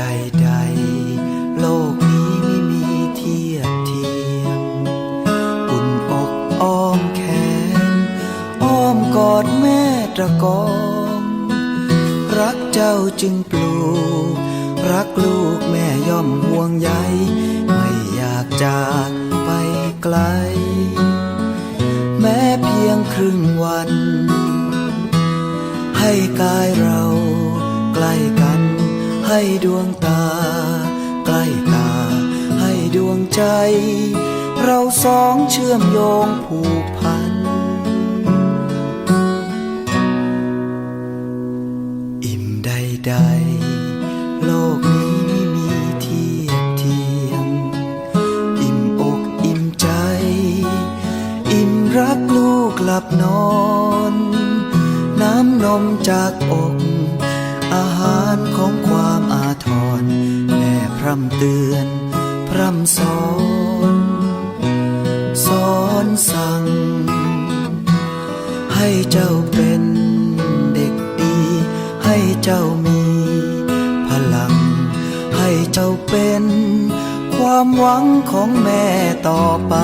ใดๆ โลกนี้ไม่มีเทียบเทียมอุ่นอกอ้อมแขน อ้อมกอดแม่ตระกอง รักเจ้าจึงปลูก รักลูกแม่ย่อมห่วงใย ไม่อยากจากไปไกล แม้เพียงครึ่งวัน ให้กายเราใกล้กัน ให้ดวงตา ใกล้ตา ให้ดวงใจ เราสองเชื่อมโยงผูกพัน อิ่มใดๆโลกนี้ไม่มีเทียบเทียม อิ่มอกอิ่มใจ อิ่มรักลูกหลับนอน น้ำนมจากอกอาหาร ร่ำเตือน พร่ำสอน สอนสั่ง ให้เจ้าเป็นเด็กดี ให้เจ้ามีพลัง ให้เจ้าเป็น ความหวังของแม่ต่อไป